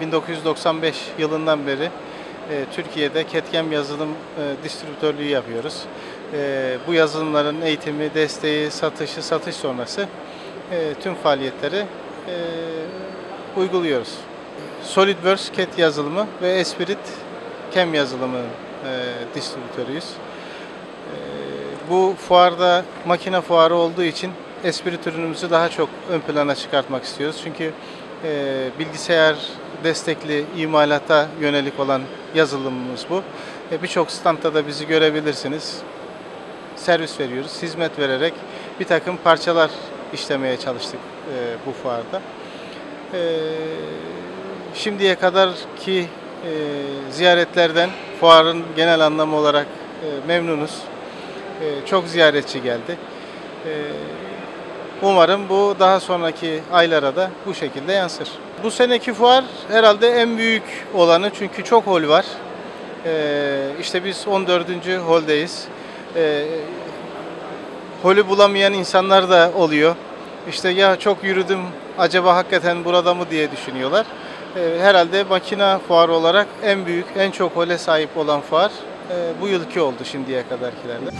...1995 yılından beri e, Türkiye'de Ketkem yazılım e, distribütörlüğü yapıyoruz. E, bu yazılımların eğitimi, desteği, satışı, satış sonrası e, tüm faaliyetleri e, uyguluyoruz. SolidWorks CAD yazılımı ve Esprit CAM yazılımı e, distribütörüyüz. E, bu fuarda makine fuarı olduğu için Esprit ürünümüzü daha çok ön plana çıkartmak istiyoruz. Çünkü e, bilgisayar destekli imalata yönelik olan yazılımımız bu. E, Birçok standta da bizi görebilirsiniz. Servis veriyoruz, hizmet vererek bir takım parçalar işlemeye çalıştık e, bu fuarda. E, şimdiye kadar ki e, ziyaretlerden fuarın genel anlamı olarak e, memnunuz. E, çok ziyaretçi geldi. E, umarım bu daha sonraki aylara da bu şekilde yansır. Bu seneki fuar herhalde en büyük olanı çünkü çok hol var. E, işte biz 14. holdeyiz. Holü bulamayan insanlar da oluyor. İşte ya çok yürüdüm acaba hakikaten burada mı diye düşünüyorlar. Ee, Herhalde makina fuarı olarak en büyük, en çok hole sahip olan fuar bu yılki oldu şimdiye kadarkilerden.